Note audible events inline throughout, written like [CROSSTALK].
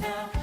now.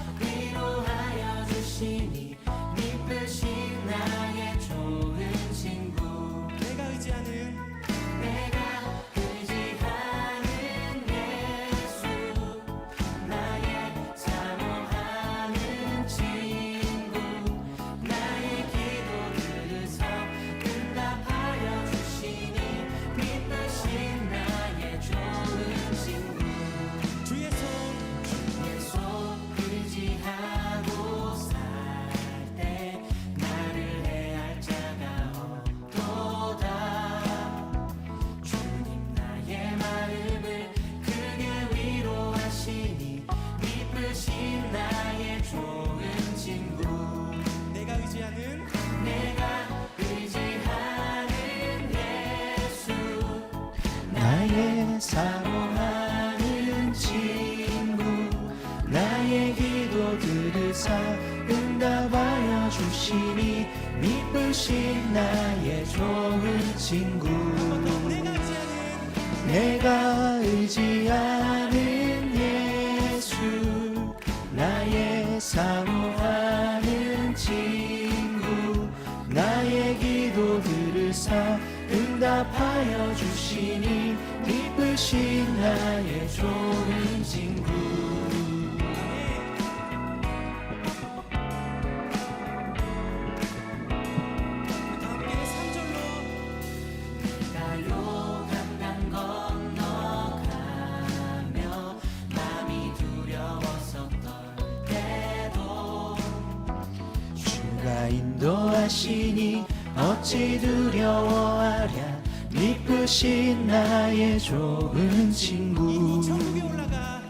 어찌 두려워하랴. 미쁘신 나의 좋은 친구. 전국에 올라가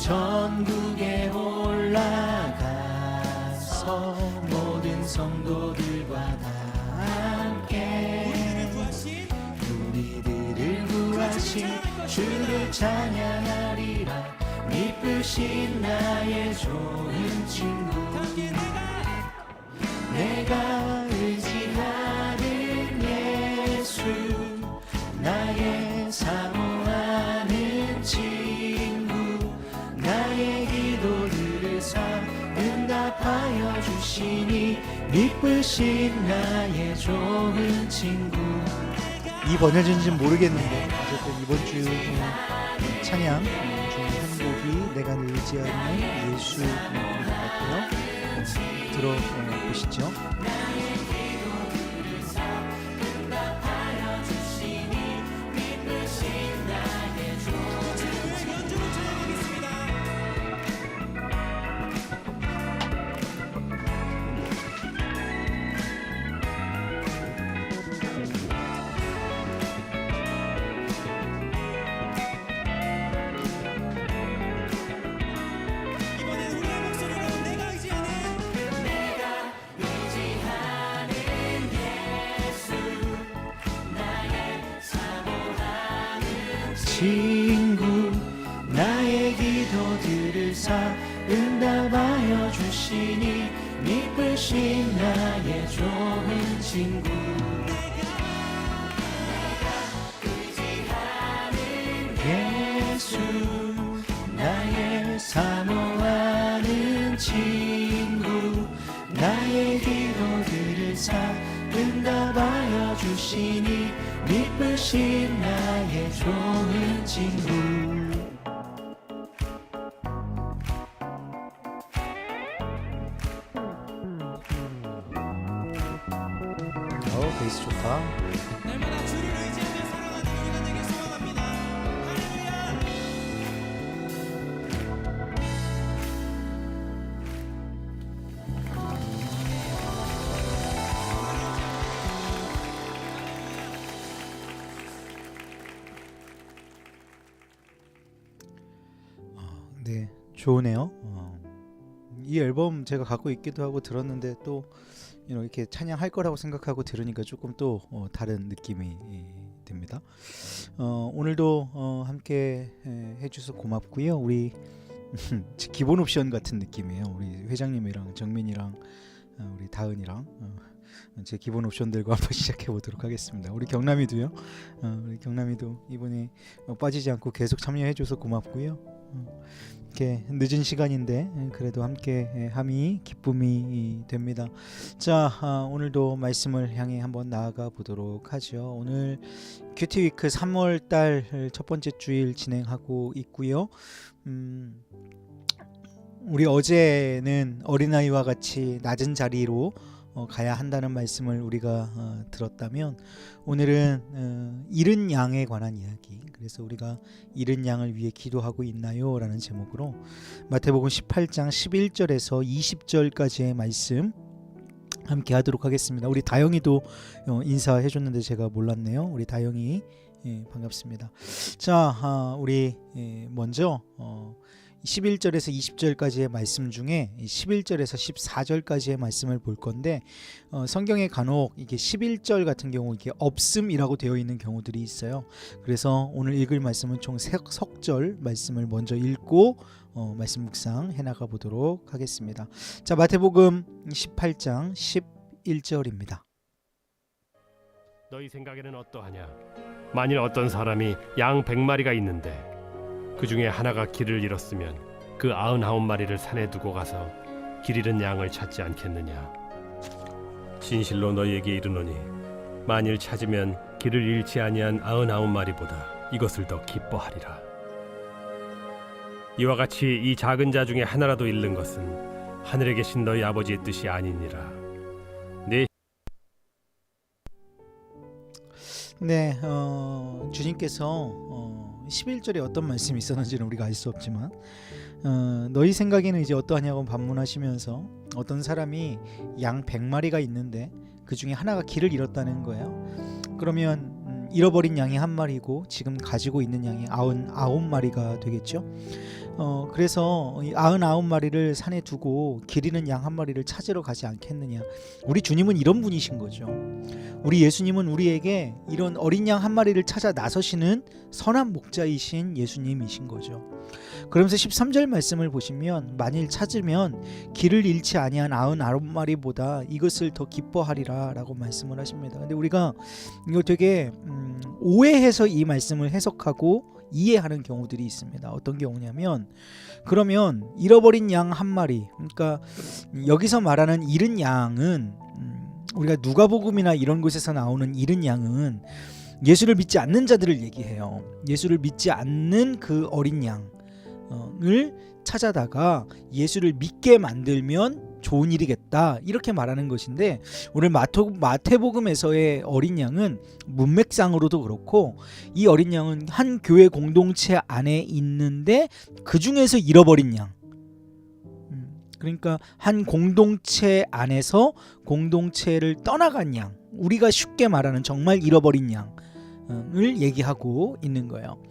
전국에 올라가서 모든 성도들과 다 함께 우리들을 구하신 주를 찬양하리라. 미쁘신 나의 좋은 친구 나의 좋은 친구. 이 번역인지는 모르겠는데 어쨌든 이번 주 어, 찬양 어, 중에 한 곡이 내가 늘 의지하는 예수인 것 같고요. 들어보시죠 주시니 미쁘신 나의 좋은 친구. 어 베이스 좋다 이 앨범 제가 갖고 있기도 하고 들었는데 또 이렇게 찬양할 거라고 생각하고 들으니까 조금 또 어, 다른 느낌이 이, 듭니다. 어, 오늘도 어, 함께 해, 해주셔서 고맙고요. 우리 [LAUGHS] 기본 옵션 같은 느낌이에요. 우리 회장님이랑 정민이랑 어, 우리 다은이랑 어, 제 기본 옵션들과 [LAUGHS] 한번 시작해 보도록 하겠습니다. 우리 경남이도요. 어, 우리 경남이도 이번에 어, 빠지지 않고 계속 참여해줘서 고맙고요. 어, 이렇게 늦은 시간인데 예, 그래도 함께 예, 함이 기쁨이 됩니다. 자 아, 오늘도 말씀을 향해 한번 나아가 보도록 하죠. 오늘 큐티 위크 3월 달 첫 번째 주일 진행하고 있고요. 음, 우리 어제는 어린아이와 같이 낮은 자리로 어, 가야 한다는 말씀을 우리가 어, 들었다면 오늘은 어, 잃은 양에 관한 이야기. 그래서 우리가 잃은 양을 위해 기도하고 있나요? 라는 제목으로 마태복음 18장 11절에서 20절까지의 말씀 함께 하도록 하겠습니다. 우리 다영이도 어, 인사해 줬는데 제가 몰랐네요. 우리 다영이 예, 반갑습니다. 자, 아, 우리 예, 먼저 어, 11절에서 20절까지의 말씀 중에 11절에서 14절까지의 말씀을 볼 건데 어, 성경에 간혹 이게 11절 같은 경우 이게 없음이라고 되어 있는 경우들이 있어요. 그래서 오늘 읽을 말씀은 총세 석절 말씀을 먼저 읽고 어, 말씀 묵상 해나가 보도록 하겠습니다. 자 마태복음 18장 11절입니다. 너희 생각에는 어떠하냐? 만일 어떤 사람이 양 백마리가 있는데 그 중에 하나가 길을 잃었으면 그 아흔아홉 마리를 산에 두고 가서 길 잃은 양을 찾지 않겠느냐? 진실로 너희에게 이르노니 만일 찾으면 길을 잃지 아니한 아흔아홉 마리보다 이것을 더 기뻐하리라. 이와 같이 이 작은 자 중에 하나라도 잃는 것은 하늘에 계신 너희 아버지의 뜻이 아니니라. 내 네, 어, 주님께서 어, 11절에 어떤 말씀이 있었는지는 우리가 알 수 없지만 어, 너희 생각에는 이제 어떠하냐고 반문하시면서 어떤 사람이 양 100마리가 있는데 그 중에 하나가 길을 잃었다는 거예요. 그러면 음, 잃어버린 양이 한 마리고 지금 가지고 있는 양이 아흔 아홉 마리가 되겠죠. 어, 그래서 이 아흔 아홉 마리를 산에 두고 길 잃은 양한 마리를 찾으러 가지 않겠느냐. 우리 주님은 이런 분이신 거죠. 우리 예수님은 우리에게 이런 어린 양 한 마리를 찾아 나서시는 선한 목자이신 예수님이신 거죠. 그러면서 13절 말씀을 보시면 만일 찾으면 길을 잃지 아니한 아흔 아홉 마리보다 이것을 더 기뻐하리라라고 말씀을 하십니다. 근데 우리가 이거 되게 음, 오해해서 이 말씀을 해석하고 이해하는 경우들이 있습니다. 어떤 경우냐면 그러면 잃어버린 양 한 마리 그러니까 여기서 말하는 잃은 양은 음, 우리가 누가복음이나 이런 곳에서 나오는 잃은 양은 예수를 믿지 않는 자들을 얘기해요. 예수를 믿지 않는 그 어린 양을 찾아다가 예수를 믿게 만들면 좋은 일이겠다. 이렇게 말하는 것인데 오늘 마토, 마태복음에서의 어린 양은 문맥상으로도 그렇고 이 어린 양은 한 교회 공동체 안에 있는데 그 중에서 잃어버린 양. 음, 그러니까 한 공동체 안에서 공동체를 떠나간 양. 우리가 쉽게 말하는 정말 잃어버린 양을 얘기하고 있는 거예요.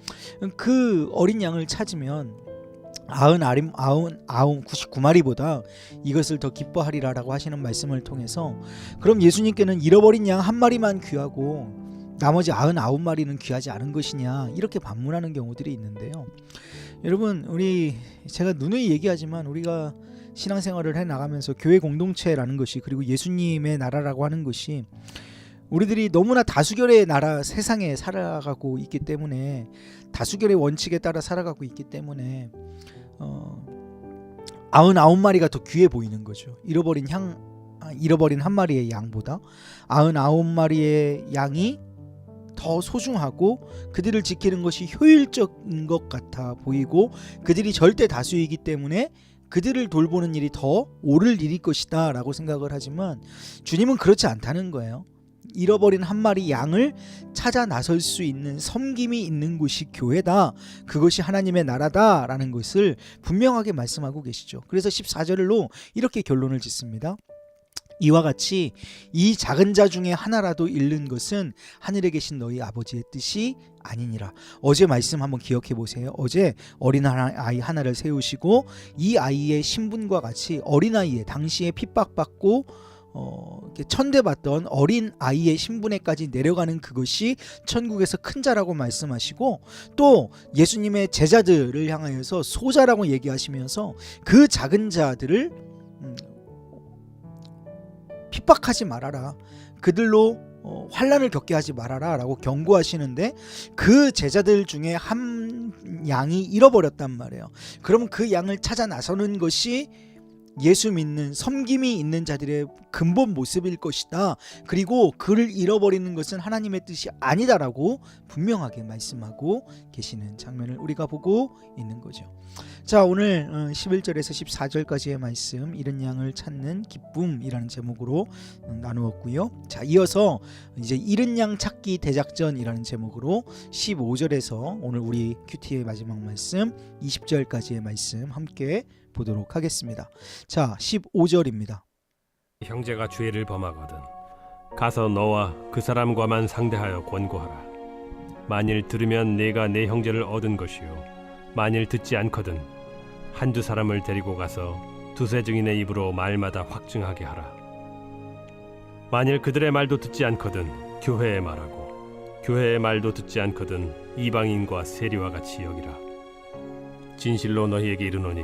그 어린 양을 찾으면 아흔 아림 아흔 아흔 99마리보다 이것을 더 기뻐하리라라고 하시는 말씀을 통해서 그럼 예수님께는 잃어버린 양 한 마리만 귀하고 나머지 아흔 아홉 마리는 귀하지 않은 것이냐 이렇게 반문하는 경우들이 있는데요. 여러분 우리 제가 누누이 얘기하지만 우리가 신앙생활을 해 나가면서 교회 공동체라는 것이 그리고 예수님의 나라라고 하는 것이 우리들이 너무나 다수결의 나라 세상에 살아가고 있기 때문에 다수결의 원칙에 따라 살아가고 있기 때문에 어, 아흔 아홉 마리가 더 귀해 보이는 거죠. 잃어버린 향 아, 잃어버린 한 마리의 양보다 아흔 아홉 마리의 양이 더 소중하고 그들을 지키는 것이 효율적인 것 같아 보이고 그들이 절대 다수이기 때문에 그들을 돌보는 일이 더 옳을 일일 것이다 라고 생각을 하지만 주님은 그렇지 않다는 거예요. 잃어버린 한 마리 양을 찾아 나설 수 있는 섬김이 있는 곳이 교회다. 그것이 하나님의 나라다라는 것을 분명하게 말씀하고 계시죠. 그래서 14절로 이렇게 결론을 짓습니다. 이와 같이 이 작은 자 중에 하나라도 잃는 것은 하늘에 계신 너희 아버지의 뜻이 아니니라. 어제 말씀 한번 기억해 보세요. 어제 어린 아이 하나를 세우시고 이 아이의 신분과 같이 어린 아이의 당시에 핍박받고 어, 천대받던 어린 아이의 신분에까지 내려가는 그것이 천국에서 큰 자라고 말씀하시고 또 예수님의 제자들을 향하여서 소자라고 얘기하시면서 그 작은 자들을 음, 핍박하지 말아라. 그들로 어, 환란을 겪게 하지 말아라라고 경고하시는데 그 제자들 중에 한 양이 잃어버렸단 말이에요. 그러면 그 양을 찾아 나서는 것이 예수 믿는 섬김이 있는 자들의 근본 모습일 것이다. 그리고 그를 잃어버리는 것은 하나님의 뜻이 아니다라고 분명하게 말씀하고 계시는 장면을 우리가 보고 있는 거죠. 자, 오늘 11절에서 14절까지의 말씀 잃은 양을 찾는 기쁨이라는 제목으로 음, 나누었고요. 자, 이어서 이제 잃은 양 찾기 대작전이라는 제목으로 15절에서 오늘 우리 큐티의 마지막 말씀 20절까지의 말씀 함께 보도록 하겠습니다. 자, 15절입니다. 형제가 죄를 범하거든 가서 너와 그 사람과만 상대하여 권고하라 만일 들으면 내가 내 형제를 얻은 것이요 만일 듣지 않거든 한두 사람을 데리고 가서 두세 증인의 입으로 말마다 확증하게 하라. 만일 그들의 말도 듣지 않거든 교회의 말하고 교회의 말도 듣지 않거든 이방인과 세리와 같이 여기라. 진실로 너희에게 이르노니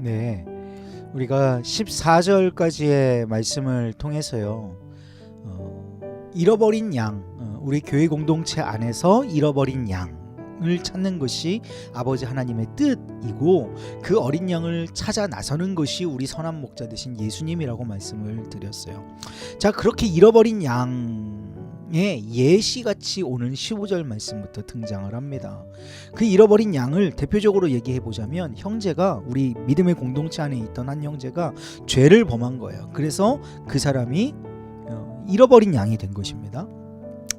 네. 우리가 14절까지의 말씀을 통해서요. 어, 잃어버린 양, 어, 우리 교회 공동체 안에서 잃어버린 양을 찾는 것이 아버지 하나님의 뜻이고 그 어린 양을 찾아 나서는 것이 우리 선한 목자 되신 예수님이라고 말씀을 드렸어요. 자, 그렇게 잃어버린 양 의 예시같이 오는 15절 말씀부터 등장을 합니다. 그 잃어버린 양을 대표적으로 얘기해 보자면 형제가 우리 믿음의 공동체 안에 있던 한 형제가 죄를 범한 거예요. 그래서 그 사람이 어, 잃어버린 양이 된 것입니다.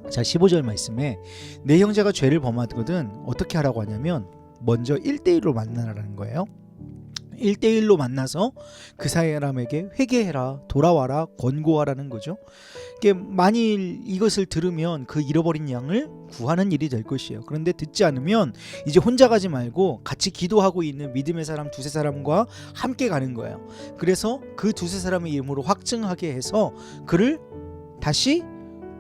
자, 15절 말씀에 내 형제가 죄를 범하거든 어떻게 하라고 하냐면 먼저 1대1로 만나라는 거예요. 1대1로 만나서 그 사람에게 회개해라, 돌아와라, 권고하라는 거죠. 이게 만일 이것을 들으면 그 잃어버린 양을 구하는 일이 될 것이에요. 그런데 듣지 않으면 이제 혼자 가지 말고 같이 기도하고 있는 믿음의 사람 두세 사람과 함께 가는 거예요. 그래서 그 두세 사람의 이름으로 확증하게 해서 그를 다시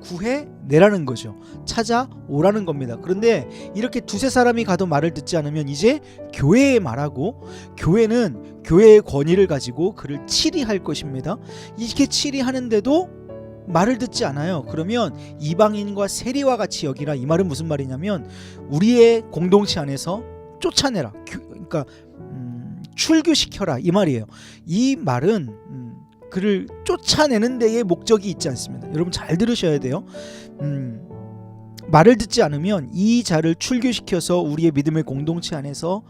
구해 내라는 거죠. 찾아오라는 겁니다. 그런데 이렇게 두세 사람이 가도 말을 듣지 않으면 이제 교회에 말하고 교회는 교회의 권위를 가지고 그를 치리할 것입니다. 이렇게 치리하는데도 말을 듣지 않아요. 그러면 이방인과 세리와 같이 여기라 이 말은 무슨 말이냐면 우리의 공동체 안에서 쫓아내라. 교- 그러니까 음, 출교시켜라 이 말이에요. 이 말은 음, 그를 쫓아내는 데에 목적이 있지 않습니다. 여러분 잘 들으셔야 돼요. 음, 말을 듣지 않으면 이 자를 출교시켜서 우리의 믿음의 공동체 안에서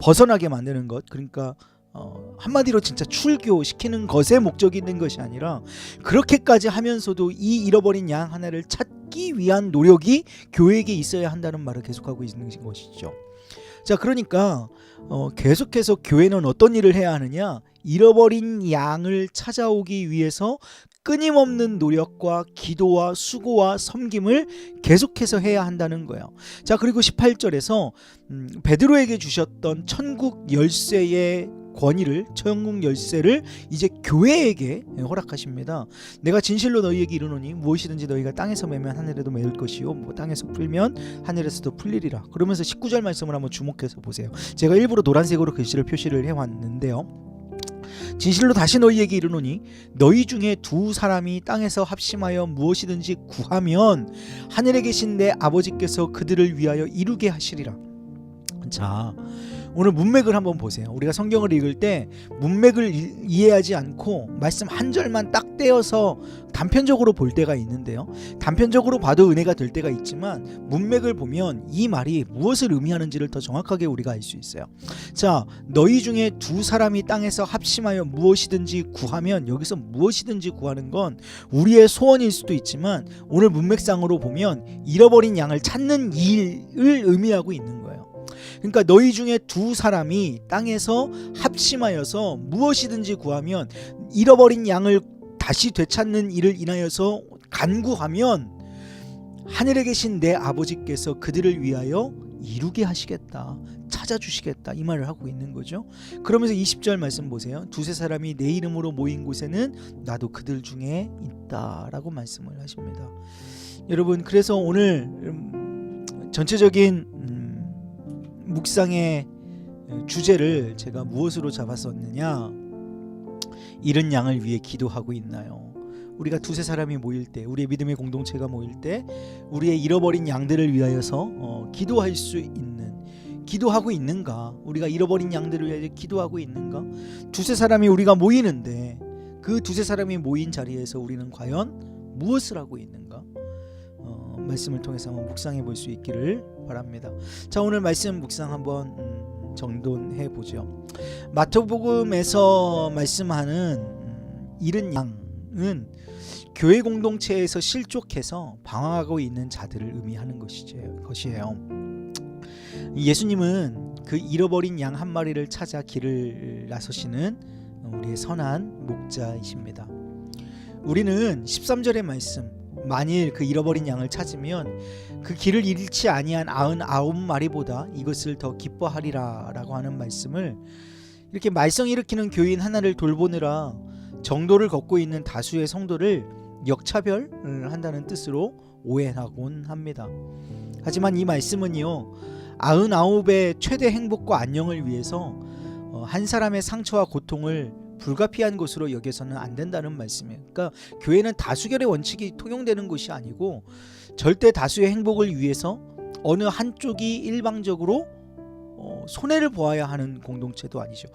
벗어나게 만드는 것. 그러니까 어, 한마디로 진짜 출교시키는 것에 목적이 있는 것이 아니라 그렇게까지 하면서도 이 잃어버린 양 하나를 찾기 위한 노력이 교회에게 있어야 한다는 말을 계속하고 있는 것이죠. 자, 그러니까 어, 계속해서 교회는 어떤 일을 해야 하느냐? 잃어버린 양을 찾아오기 위해서 끊임없는 노력과 기도와 수고와 섬김을 계속해서 해야 한다는 거예요. 자, 그리고 18절에서 음, 베드로에게 주셨던 천국 열쇠의 권위를 천국 열쇠를 이제 교회에게 허락하십니다. 내가 진실로 너희에게 이르노니 무엇이든지 너희가 땅에서 매면 하늘에도 매일 것이요 뭐 땅에서 풀면 하늘에서도 풀리리라. 그러면서 19절 말씀을 한번 주목해서 보세요. 제가 일부러 노란색으로 글씨를 표시를 해 왔는데요. 진실로 다시 너희에게 이르노니 너희 중에 두 사람이 땅에서 합심하여 무엇이든지 구하면 하늘에 계신 내 아버지께서 그들을 위하여 이루게 하시리라. 자, 오늘 문맥을 한번 보세요. 우리가 성경을 읽을 때 문맥을 이- 이해하지 않고 말씀 한 절만 딱 떼어서 단편적으로 볼 때가 있는데요. 단편적으로 봐도 은혜가 될 때가 있지만 문맥을 보면 이 말이 무엇을 의미하는지를 더 정확하게 우리가 알 수 있어요. 자, 너희 중에 두 사람이 땅에서 합심하여 무엇이든지 구하면 여기서 무엇이든지 구하는 건 우리의 소원일 수도 있지만 오늘 문맥상으로 보면 잃어버린 양을 찾는 일을 의미하고 있는 거예요. 그러니까 너희 중에 두 사람이 땅에서 합심하여서 무엇이든지 구하면 잃어버린 양을 다시 되찾는 일을 인하여서 간구하면 하늘에 계신 내 아버지께서 그들을 위하여 이루게 하시겠다. 찾아주시겠다. 이 말을 하고 있는 거죠. 그러면서 20절 말씀 보세요. 두세 사람이 내 이름으로 모인 곳에는 나도 그들 중에 있다 라고 말씀을 하십니다. 여러분 그래서 오늘 음, 전체적인 음, 묵상의 주제를 제가 무엇으로 잡았었느냐? 잃은 양을 위해 기도하고 있나요? 우리가 두세 사람이 모일 때, 우리의 믿음의 공동체가 모일 때, 우리의 잃어버린 양들을 위하여서 어, 기도할 수 있는, 기도하고 있는가? 우리가 잃어버린 양들을 위하여 기도하고 있는가? 두세 사람이 우리가 모이는데 그 두세 사람이 모인 자리에서 우리는 과연 무엇을 하고 있는가? 어, 말씀을 통해서 한번 묵상해 볼 수 있기를 바랍니다. 자 오늘 말씀 묵상 한번 음, 정돈해 보죠. 마태복음에서 말씀하는 음, 이른 양은 교회 공동체에서 실족해서 방황하고 있는 자들을 의미하는. 것이에요. 예수님은 그 잃어버린 양 한 마리를 찾아 길을 나서시는 우리의 선한 목자이십니다. 우리는 13절의 말씀 만일 그 잃어버린 양을 찾으면 그 길을 잃지 아니한 아흔 아홉 마리보다 이것을 더 기뻐하리라라고 하는 말씀을 이렇게 말썽 일으키는 교인 하나를 돌보느라 정도를 걷고 있는 다수의 성도를 역차별을 한다는 뜻으로 오해하곤 합니다. 하지만 이 말씀은요 아흔 아홉의 최대 행복과 안녕을 위해서 어, 한 사람의 상처와 고통을 불가피한 것으로 여겨서는 안 된다는 말씀이에요. 그러니까 교회는 다수결의 원칙이 통용되는 것이 아니고 절대 다수의 행복을 위해서 어느 한쪽이 일방적으로 어, 손해를 보아야 하는 공동체도 아니죠.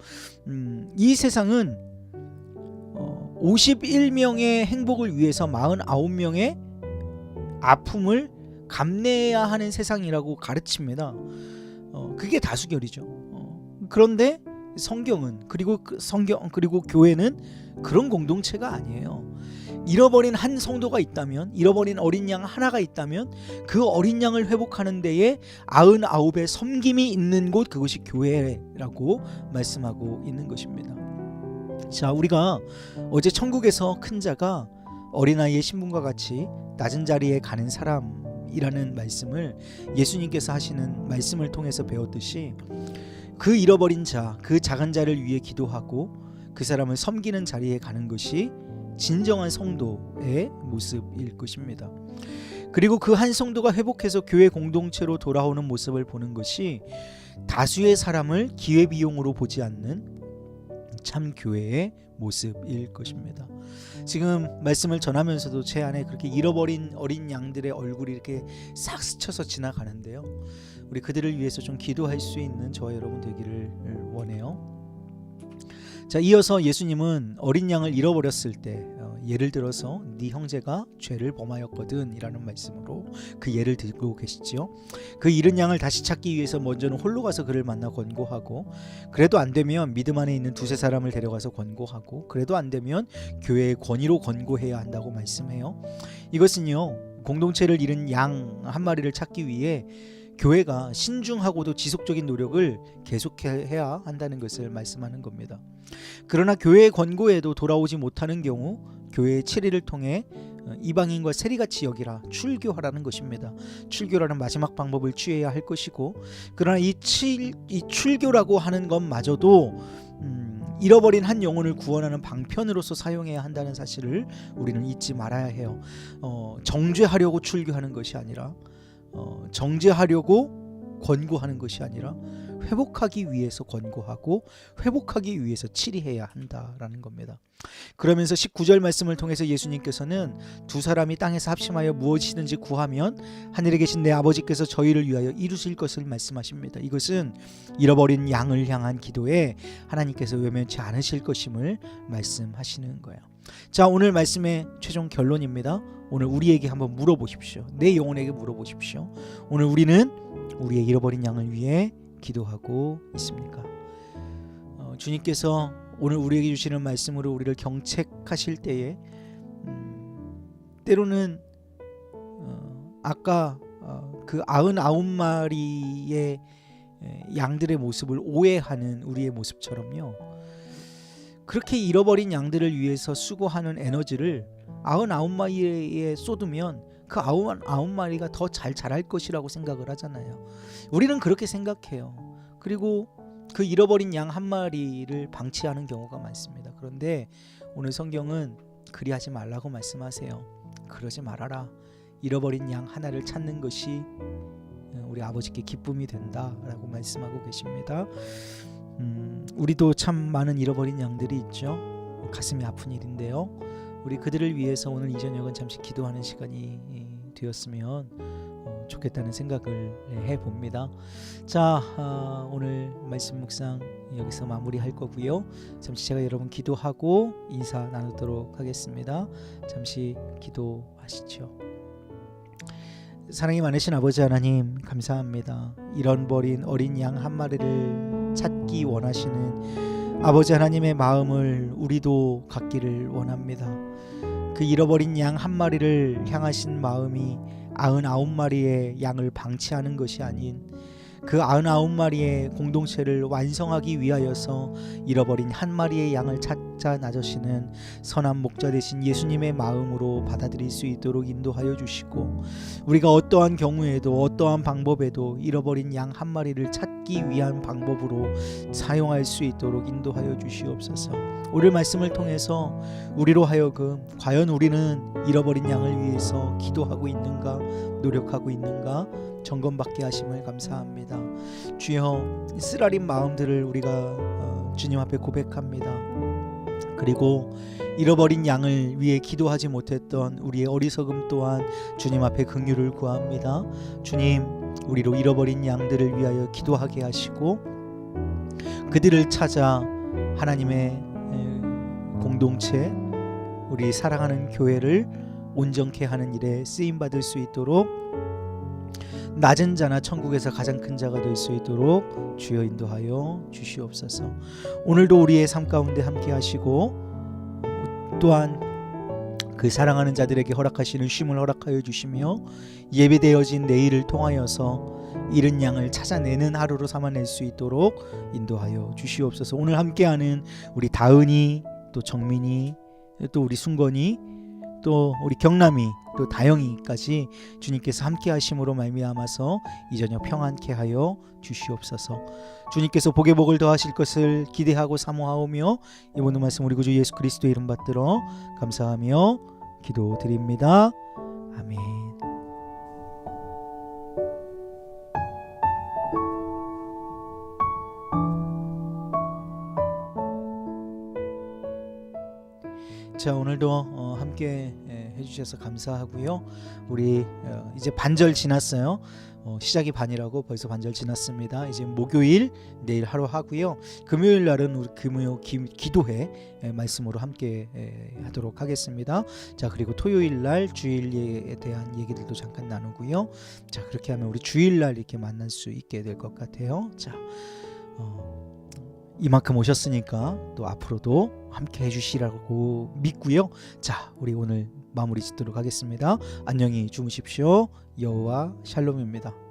음, 이 세상은 어, 51명의 행복을 위해서 49명의 아픔을 감내해야 하는 세상이라고 가르칩니다. 어, 그게 다수결이죠. 어, 그런데 성경은 그리고 그 성경 그리고 교회는 그런 공동체가 아니에요. 잃어버린 한 성도가 있다면 잃어버린 어린 양 하나가 있다면 그 어린 양을 회복하는 데에 아흔 아홉의 섬김이 있는 곳 그것이 교회라고 말씀하고 있는 것입니다. 자 우리가 어제 천국에서 큰 자가 어린아이의 신분과 같이 낮은 자리에 가는 사람이라는 말씀을 예수님께서 하시는 말씀을 통해서 배웠듯이 그 잃어버린 자, 그 작은 자를 위해 기도하고 그 사람을 섬기는 자리에 가는 것이 진정한 성도의 모습일 것입니다. 그리고 그 한 성도가 회복해서 교회 공동체로 돌아오는 모습을 보는 것이 다수의 사람을 기회 비용으로 보지 않는 참 교회의 모습일 것입니다. 지금 말씀을 전하면서도 제 안에 그렇게 잃어버린 어린 양들의 얼굴이 이렇게 싹 스쳐서 지나가는데요. 우리 그들을 위해서 좀 기도할 수 있는 저와 여러분 되기를 원해요. 자, 이어서 예수님은 어린 양을 잃어버렸을 때 어, 예를 들어서 네 형제가 죄를 범하였거든이라는 말씀으로 그 예를 들고 계시지요. 그 잃은 양을 다시 찾기 위해서 먼저는 홀로 가서 그를 만나 권고하고 그래도 안 되면 믿음 안에 있는 두세 사람을 데려가서 권고하고 그래도 안 되면 교회의 권위로 권고해야 한다고 말씀해요. 이것은요 공동체를 잃은 양 한 마리를 찾기 위해 교회가 신중하고도 지속적인 노력을 계속해야 한다는 것을 말씀하는 겁니다. 그러나 교회의 권고에도 돌아오지 못하는 경우 교회의 체리를 통해 어, 이방인과 세리같이 여기라 출교하라는 것입니다. 출교라는 마지막 방법을 취해야 할 것이고 그러나 이, 칠, 이 출교라고 하는 것마저도 음, 잃어버린 한 영혼을 구원하는 방편으로서 사용해야 한다는 사실을 우리는 잊지 말아야 해요. 어, 정죄하려고 출교하는 것이 아니라 어, 정죄하려고 권고하는 것이 아니라 회복하기 위해서 권고하고 회복하기 위해서 치리해야 한다라는 겁니다. 그러면서 19절 말씀을 통해서 예수님께서는 두 사람이 땅에서 합심하여 무엇이든지 구하면 하늘에 계신 내 아버지께서 저희를 위하여 이루실 것을 말씀하십니다. 이것은 잃어버린 양을 향한 기도에 하나님께서 외면치 않으실 것임을 말씀하시는 거예요. 자, 오늘 말씀의 최종 결론입니다. 오늘 우리에게 한번 물어보십시오. 내 영혼에게 물어보십시오. 오늘 우리는 우리의 잃어버린 양을 위해 기도하고 있습니까? 어, 주님께서 오늘 우리에게 주시는 말씀으로 우리를 경책하실 때에 음, 때로는 어, 아까 어, 그 아흔 아홉 마리의 에, 양들의 모습을 오해하는 우리의 모습처럼요. 그렇게 잃어버린 양들을 위해서 수고하는 에너지를 아흔 아홉 마리에 쏟으면 그 아흔 아홉 마리가 더 잘 자랄 것이라고 생각을 하잖아요. 우리는 그렇게 생각해요. 그리고 그 잃어버린 양 한 마리를 방치하는 경우가 많습니다. 그런데 오늘 성경은 그리하지 말라고 말씀하세요. 그러지 말아라. 잃어버린 양 하나를 찾는 것이 우리 아버지께 기쁨이 된다라고 말씀하고 계십니다. 음, 우리도 참 많은 잃어버린 양들이 있죠. 가슴이 아픈 일인데요. 우리 그들을 위해서 오늘 이 저녁은 잠시 기도하는 시간이 되었으면 어, 좋겠다는 생각을 해 봅니다. 자, 아, 오늘 말씀 묵상 여기서 마무리할 거고요. 잠시 제가 여러분 기도하고 인사 나누도록 하겠습니다. 잠시 기도하시죠. 사랑이 많으신 아버지 하나님 감사합니다. 잃어버린 어린 양 한 마리를 찾기 원하시는 아버지 하나님의 마음을 우리도 갖기를 원합니다. 그 잃어버린 양 한 마리를 향하신 마음이 아흔아홉 마리의 양을 방치하는 것이 아닌 그 아흔아홉 마리의 공동체를 완성하기 위하여서 잃어버린 한 마리의 양을 찾자 나서시는 선한 목자 되신 예수님의 마음으로 받아들일 수 있도록 인도하여 주시고 우리가 어떠한 경우에도 어떠한 방법에도 잃어버린 양 한 마리를 찾기 위한 방법으로 사용할 수 있도록 인도하여 주시옵소서. 오늘 말씀을 통해서 우리로 하여금 과연 우리는 잃어버린 양을 위해서 기도하고 있는가 노력하고 있는가 점검받게 하심을 감사합니다. 주여 이 쓰라린 마음들을 우리가 어, 주님 앞에 고백합니다. 그리고 잃어버린 양을 위해 기도하지 못했던 우리의 어리석음 또한 주님 앞에 긍휼을 구합니다. 주님, 우리로 잃어버린 양들을 위하여 기도하게 하시고 그들을 찾아 하나님의 에, 공동체, 우리 사랑하는 교회를 온전케 하는 일에 쓰임 받을 수 있도록 낮은 자나 천국에서 가장 큰 자가 될 수 있도록 주여 인도하여 주시옵소서. 오늘도 우리의 삶 가운데 함께 하시고 또한 그 사랑하는 자들에게 허락하시는 쉼을 허락하여 주시며 예배되어진 내일을 통하여서 잃은 양을 찾아내는 하루로 삼아낼 수 있도록 인도하여 주시옵소서. 오늘 함께하는 우리 다은이 또 정민이 또 우리 순건이 또 우리 경남이 또 다영이까지 주님께서 함께 하심으로 말미암아서 이 저녁 평안케 하여 주시옵소서. 주님께서 복의 복을 더하실 것을 기대하고 사모하오며 이 모든 말씀 우리 구주 예수 그리스도 이름 받들어 감사하며 기도드립니다. 아멘. 자 오늘도 어, 함께 예, 해주셔서 감사하고요. 우리 어, 이제 반절 지났어요. 어, 시작이 반이라고 벌써 반절 지났습니다. 이제 목요일 내일 하루 하고요. 금요일 날은 우리 금요 기, 기도회 예, 말씀으로 함께 예, 하도록 하겠습니다. 자 그리고 토요일 날 주일에 대한 얘기들도 잠깐 나누고요. 자 그렇게 하면 우리 주일 날 이렇게 만날 수 있게 될 것 같아요. 자 어, 이만큼 오셨으니까 또 앞으로도 함께 해주시라고 믿고요. 자 우리 오늘 마무리 짓도록 하겠습니다. 안녕히 주무십시오. 여호와 샬롬입니다.